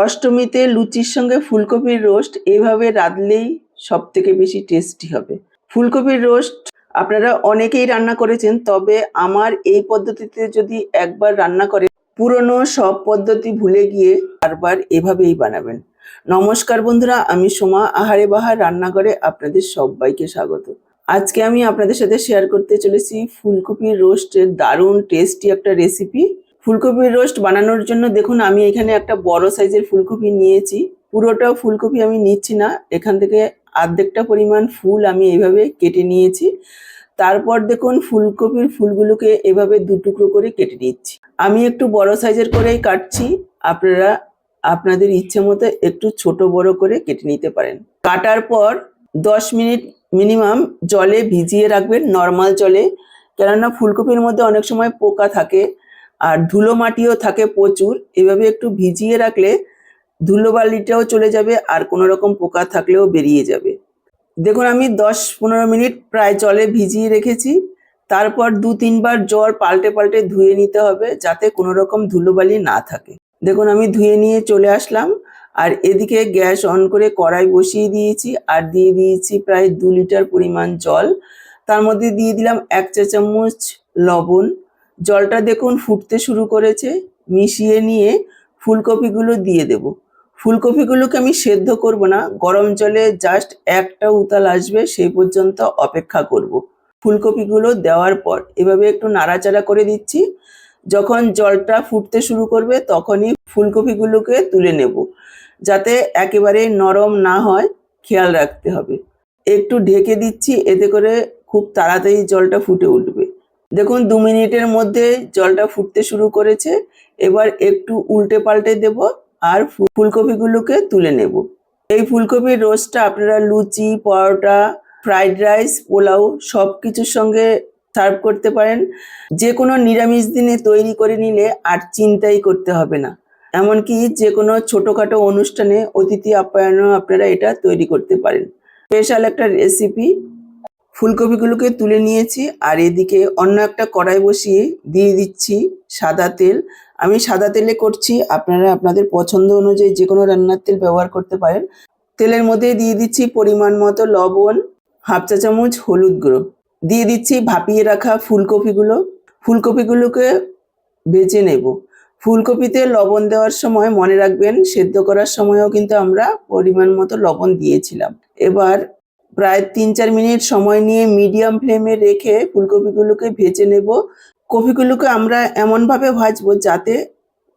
অষ্টমীতে লুচির সঙ্গে ফুলকপির রোস্ট এভাবে রাঁধলেই সব থেকে বেশি টেস্টি হবে। ফুলকপির রোস্ট আপনারা অনেকেই রান্না করেছেন, তবে আমার এই পদ্ধতিতে যদি একবার রান্না করে, পুরনো সব পদ্ধতি ভুলে গিয়ে বারবার এভাবেই বানাবেন। নমস্কার বন্ধুরা, আমি সোমা আহারে বাহার রান্নাঘরে আপনাদের সবাইকে স্বাগত। আজকে আমি আপনাদের সাথে শেয়ার করতে চলেছি ফুলকপির রোস্টের দারুণ টেস্টি একটা রেসিপি ফুলকপির রোস্ট বানানোর জন্য দেখুন, আমি এখানে একটা বড় সাইজের ফুলকপি নিয়েছি। পুরোটা ফুলকপি আমি নিচ্ছি না। এখান থেকে অর্ধেকটা পরিমাণ ফুল আমি এইভাবে কেটে নিয়েছি। তারপর দেখুন, ফুলকপির ফুলগুলোকে এভাবে দু টুকরো করে কেটে নিচ্ছি। আমি একটু বড় সাইজের করেই কাটছি। আপনারা, আপনাদের ইচ্ছে মতো একটু ছোট বড় করে কেটে নিতে পারেন। কাটার পর দশ মিনিট মিনিমাম জলে ভিজিয়ে রাখবেন, নর্মাল জলে। কেননা ফুলকপির মধ্যে অনেক সময় পোকা থাকে। আর ধুলো মাটিও থাকে প্রচুর। এভাবে একটু ভিজিয়ে রাখলে ধুলোবালিটাও চলে যাবে আর কোনো রকম পোকা থাকলেও বেরিয়ে যাবে। দেখুন, আমি দশ পনেরো মিনিট প্রায় জলে ভিজিয়ে রেখেছি। তারপর দু তিনবার জল পাল্টে পাল্টে ধুয়ে নিতে হবে যাতে কোনো রকম ধুলোবালি না থাকে। দেখুন, আমি ধুয়ে নিয়ে চলে আসলাম আর এদিকে গ্যাস অন করে কড়াই বসিয়ে দিয়েছি আর দিয়ে দিয়েছি প্রায় দু লিটার পরিমাণ জল। তার মধ্যে দিয়ে দিলাম এক চা চামচ লবণ। জলটা দেখুন ফুটতে শুরু করেছে, মিশিয়ে নিয়ে ফুলকপিগুলো দিয়ে দেব। ফুলকপিগুলোকে আমি সেদ্ধ করব না, গরম জলে জাস্ট একটা উতাল আসবে সেই পর্যন্ত অপেক্ষা করব। ফুলকপিগুলো দেওয়ার পর এভাবে একটু নাড়াচাড়া করে দিচ্ছি। যখন জলটা ফুটতে শুরু করবে তখনই ফুলকপিগুলোকে তুলে নেব, যাতে একেবারে নরম না হয়, খেয়াল রাখতে হবে। একটু ঢেকে দিচ্ছি, এতে করে খুব তাড়াতাড়ি জলটা ফুটে উঠবে। দেখুন, দু মিনিটের মধ্যে জলটা ফুটতে শুরু করেছে। এবার একটু উল্টে পাল্টে দেব আর ফুলকপিগুলোকে তুলে নেব। এই ফুলকপির রোস্টটা আপনারা লুচি, পরোটা, ফ্রাইড রাইস, পোলাও সব কিছুর সঙ্গে সার্ভ করতে পারেন। যে কোনো নিরামিষ দিনে তৈরি করে নিলে আর চিন্তাই করতে হবে না। এমনকি যে কোনো ছোটোখাটো অনুষ্ঠানে অতিথি আপ্যায়নও আপনারা এটা তৈরি করতে পারেন। স্পেশাল একটা রেসিপি ফুলকপিগুলোকে তুলে নিয়েছি আর এদিকে অন্য একটা কড়াই বসিয়ে দিয়ে দিচ্ছি সাদা তেল। আমি সাদা তেলে করছি, আপনারা আপনাদের পছন্দ অনুযায়ী যে কোনো রান্নার তেল ব্যবহার করতে পারেন। তেলের মধ্যে দিয়ে দিচ্ছি পরিমাণ মতো লবণ, হাফ চা চামচ হলুদ গুঁড়ো। দিয়ে দিচ্ছি ভাপিয়ে রাখা ফুলকপিগুলো। ফুলকপিগুলোকে ভেজে নেব। ফুলকপিতে লবণ দেওয়ার সময় মনে রাখবেন, সেদ্ধ করার সময়ও কিন্তু আমরা পরিমাণ মতো লবণ দিয়েছিলাম। এবার প্রায় তিন চার মিনিট সময় নিয়ে মিডিয়াম ফ্লেমে রেখে ফুলকপিগুলোকে ভেজে নেব। কপিগুলোকে আমরা এমনভাবে ভাজবো যাতে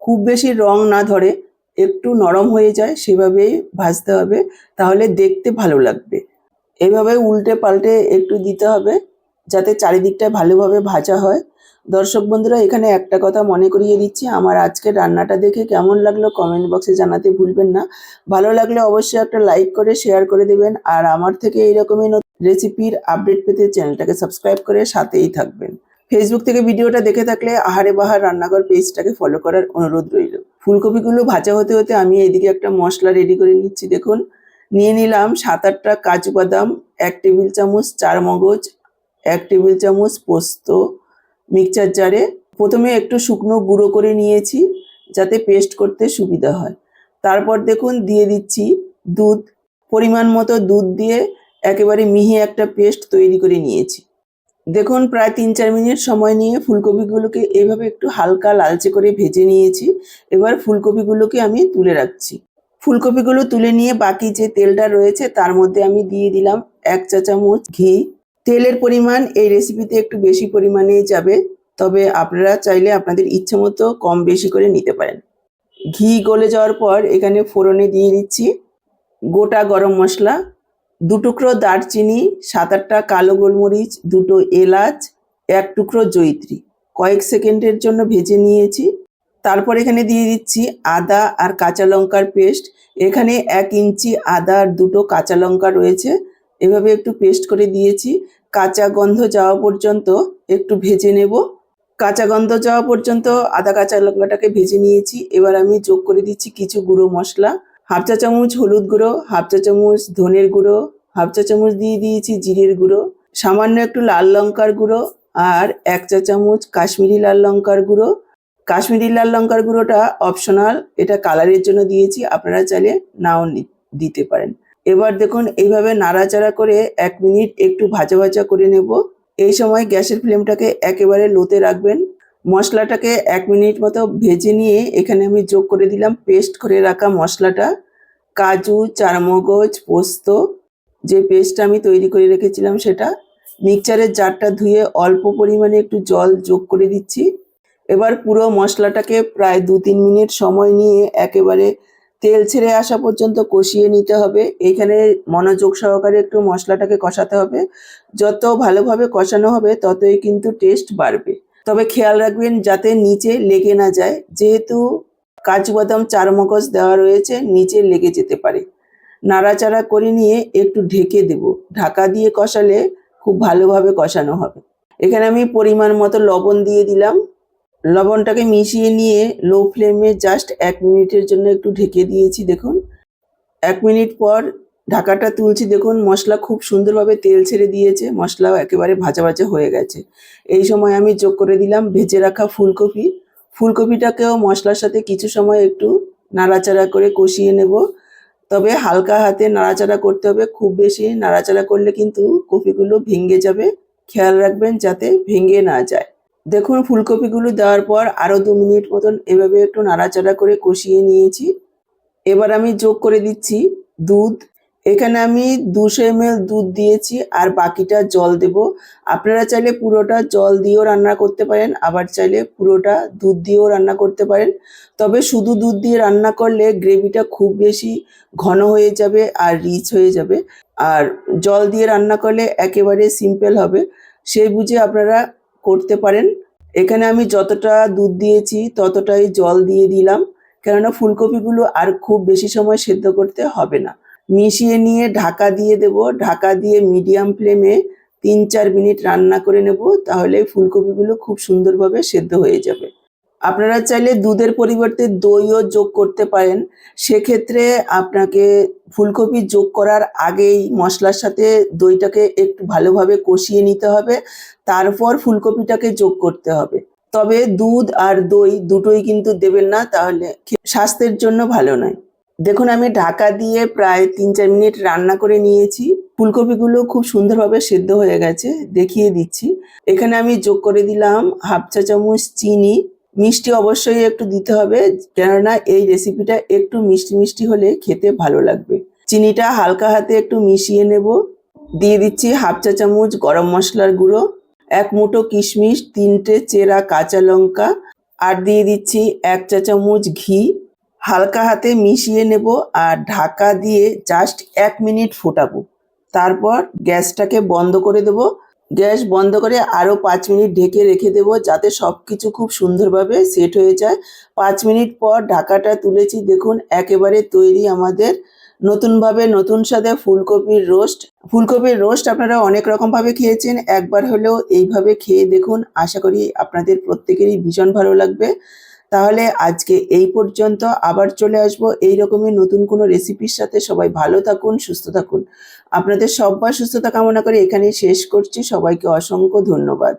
খুব বেশি রং না ধরে, একটু নরম হয়ে যায়, সেভাবেই ভাজতে হবে, তাহলে দেখতে ভালো লাগবে। এভাবে উল্টে পাল্টে একটু দিতে হবে, যাতে চারিদিকটা ভালোভাবে ভাজা হয়। দর্শক বন্ধুরা, এখানে একটা কথা মনে করিয়ে দিচ্ছি। আমার আজকের রান্নাটা দেখে কেমন লাগল কমেন্ট বক্সে জানাতে ভুলবেন না। ভালো লাগলে অবশ্যই একটা লাইক করে, শেয়ার করে দেবেন। আর আমার থেকে এইরকমই রেসিপির আপডেট পেতে চ্যানেলটাকে সাবস্ক্রাইব করে সাথেই থাকবেন। ফেসবুক থেকে ভিডিওটা দেখে থাকলে আহারে বাহার রান্নাঘর পেজটাকে ফলো করার অনুরোধ রইল। ফুলকপিগুলো ভাজা হতে হতে আমি এদিকে একটা মশলা রেডি করে নিচ্ছি, দেখুন। নিয়ে নিলাম সাত আটটা কাজু বাদাম, এক টেবিল চামচ চার মগজ এক টেবিল চামচ পোস্ত মিক্সচার জারে প্রথমে একটু শুকনো গুঁড়ো করে নিয়েছি যাতে পেস্ট করতে সুবিধা হয়। তারপর দেখুন দিয়ে দিচ্ছি দুধ। পরিমাণ মতো দুধ দিয়ে একেবারে মিহি একটা পেস্ট তৈরি করে নিয়েছি। দেখুন প্রায় তিন চার মিনিট সময় নিয়ে ফুলকপিগুলোকে এভাবে একটু হালকা লালচে করে ভেজে নিয়েছি। এবার ফুলকপিগুলোকে আমি তুলে রাখছি। ফুলকপিগুলো তুলে নিয়ে বাকি যে তেলটা রয়েছে তার মধ্যে আমি দিয়ে দিলাম এক চা চামচ ঘি। তেলের পরিমাণ এই রেসিপিতে একটু বেশি পরিমাণেই যাবে। তবে আপনারা চাইলে আপনাদের ইচ্ছে মতো কম বেশি করে নিতে পারেন। ঘি গলে যাওয়ার পর এখানে ফোড়নে দিয়ে দিচ্ছি গোটা গরম মশলা, দু টুকরো দারচিনি, সাত আটটা কালো গোলমরিচ, দুটো এলাচ, এক টুকরো জয়িত্রী। কয়েক সেকেন্ডের জন্য ভেজে নিয়েছি। তারপর এখানে দিয়ে দিচ্ছি আদা আর কাঁচা লঙ্কার পেস্ট। এখানে এক ইঞ্চি আদা আর দুটো কাঁচা লঙ্কা রয়েছে। এভাবে একটু পেস্ট করে দিয়েছি। কাঁচা গন্ধ যাওয়া পর্যন্ত একটু ভেজে নেব। কাঁচা গন্ধ যাওয়া পর্যন্ত আদা, কাঁচা লঙ্কাটাকে ভেজে নিয়েছি। এবার আমি যোগ করে দিচ্ছি কিছু গুঁড়ো মশলা। হাফ চা চামচ হলুদ গুঁড়ো, হাফ চা চামচ ধনের গুঁড়ো, হাফ চা চামচ দিয়ে দিয়েছি জিরের গুঁড়ো, সামান্য একটু লাল লঙ্কার গুঁড়ো আর এক চা চামচ কাশ্মীরি লাল লঙ্কার গুঁড়ো। কাশ্মীরি লাল লঙ্কার গুঁড়োটা অপশনাল এটা কালারের জন্য দিয়েছি, আপনারা চাইলে নাও দিতে পারেন। এবার দেখুন, এইভাবে নাড়াচাড়া করে এক মিনিট একটু ভাজা ভাজা করে নেব। এই সময় গ্যাসের ফ্লেমটাকে একেবারে লোতে রাখবেন। মশলাটাকে এক মিনিট মতো ভেজে নিয়ে এখানে আমি যোগ করে দিলাম পেস্ট করে রাখা মশলাটা। কাজু, চারমগজ, পোস্ত, যে পেস্টটা আমি তৈরি করে রেখেছিলাম সেটা। মিক্সচারের জারটা ধুয়ে অল্প পরিমাণে একটু জল যোগ করে দিচ্ছি। এবার পুরো মশলাটাকে প্রায় দু তিন মিনিট সময় নিয়ে একেবারে তেল ছেড়ে আসা পর্যন্ত কষিয়ে নিতে হবে। এখানে মনোযোগ সহকারে একটু মশলাটাকে কষাতে হবে। যত ভালোভাবে কষানো হবে, ততই কিন্তু টেস্ট বাড়বে। তবে খেয়াল রাখবেন যাতে নিচে লেগে না যায়। যেহেতু কাজু বাদাম চারমগজ দেওয়া রয়েছে, নিচে লেগে যেতে পারে। নাড়াচাড়া করে নিয়ে একটু ঢেকে দেব। ঢাকা দিয়ে কষালে খুব ভালোভাবে কষানো হবে। এখানে আমি পরিমাণ মতো লবণ দিয়ে দিলাম। লবণটাকে মিশিয়ে নিয়ে লো ফ্লেমে জাস্ট এক মিনিটের জন্য একটু ঢেকে দিয়েছি, দেখুন। এক মিনিট পর ঢাকাটা তুলছি, দেখুন, মশলা খুব সুন্দরভাবে তেল ছেড়ে দিয়েছে, মশলাও একেবারে ভাজা ভাজা হয়ে গেছে। এই সময় আমি যোগ করে দিলাম ভেজে রাখা ফুলকপি। ফুলকপিটাকেও মশলার সাথে কিছু সময় একটু নাড়াচাড়া করে কষিয়ে নেব। তবে হালকা হাতে নাড়াচাড়া করতে হবে, খুব বেশি নাড়াচাড়া করলে কিন্তু কপিগুলো ভেঙে যাবে। খেয়াল রাখবেন যাতে ভেঙে না যায়। দেখুন, ফুলকপিগুলো দেওয়ার পর আরও দু মিনিট মতন এভাবে একটু নাড়াচাড়া করে কষিয়ে নিয়েছি। এবার আমি যোগ করে দিচ্ছি দুধ। এখানে আমি দুশো এমএল দুধ দিয়েছি আর বাকিটা জল দেব। আপনারা চাইলে পুরোটা জল দিয়েও রান্না করতে পারেন, আবার চাইলে পুরোটা দুধ দিয়েও রান্না করতে পারেন। তবে শুধু দুধ দিয়ে রান্না করলে গ্রেভিটা খুব বেশি ঘন হয়ে যাবে আর রিচ হয়ে যাবে। আর জল দিয়ে রান্না করলে একেবারে সিম্পল হবে। সেই বুঝে আপনারা করতে পারেন। এখানে আমি যতটা দুধ দিয়েছি, ততটাই জল দিয়ে দিলাম। কেননা ফুলকপিগুলো আর খুব বেশি সময় সেদ্ধ করতে হবে না। মিশিয়ে নিয়ে ঢাকা দিয়ে দেব। ঢাকা দিয়ে মিডিয়াম ফ্লেমে তিন চার মিনিট রান্না করে নেব। তাহলে ফুলকপিগুলো খুব সুন্দরভাবে সেদ্ধ হয়ে যাবে। আপনারা চাইলে দুধের পরিবর্তে দইও যোগ করতে পারেন। সেক্ষেত্রে আপনাকে ফুলকপি যোগ করার আগেই মশলার সাথে দইটাকে একটু ভালোভাবে কষিয়ে নিতে হবে। তারপর ফুলকপিটাকে যোগ করতে হবে। তবে দুধ আর দই দুটোই কিন্তু দেবেন না, তাহলে স্বাস্থ্যের জন্য ভালো নয়। দেখুন, আমি ঢাকা দিয়ে প্রায় তিন চার মিনিট রান্না করে নিয়েছি। ফুলকপিগুলো খুব সুন্দরভাবে সেদ্ধ হয়ে গেছে, দেখিয়ে দিচ্ছি। এখানে আমি যোগ করে দিলাম হাফ চা চামচ চিনি। মিষ্টি অবশ্যই একটু দিতে হবে, কেননা এই রেসিপিটা একটু মিষ্টি মিষ্টি হলে খেতে ভালো লাগবে। চিনিটা হালকা হাতে একটু মিশিয়ে নেব। দিয়ে দিচ্ছি হাফ চা চামচ গরম মশলার গুঁড়ো, এক মুঠো কিশমিশ, তিনটে চেরা কাঁচা লঙ্কা, আর দিয়ে দিচ্ছি এক চা চামচ ঘি। হালকা হাতে মিশিয়ে নেব আর ঢাকা দিয়ে জাস্ট এক মিনিট ফোটাবো। তারপর গ্যাসটাকে বন্ধ করে দেব। গ্যাস বন্ধ করে আরও পাঁচ মিনিট ঢেকে রেখে দেব যাতে সব কিছু খুব সুন্দরভাবে সেট হয়ে যায়। পাঁচ মিনিট পর ঢাকাটা তুলেছি, দেখুন একেবারে তৈরি আমাদের। নতুনভাবে নতুন স্বাদে ফুলকপির রোস্ট ফুলকপির রোস্ট আপনারা অনেক রকমভাবে খেয়েছেন, একবার হলেও এইভাবে খেয়ে দেখুন, আশা করি আপনাদের প্রত্যেকেরই ভীষণ ভালো লাগবে। তাহলে আজকে এই পর্যন্ত আবার চলে আসব এই নতুন কোনো রেসিপির সাথে। সবাই ভালো থাকুন, সুস্থ থাকুন। আপনাদের সব্বার সুস্থতা কামনা করে এখানেই শেষ করছি। সবাইকে অসংখ্য ধন্যবাদ।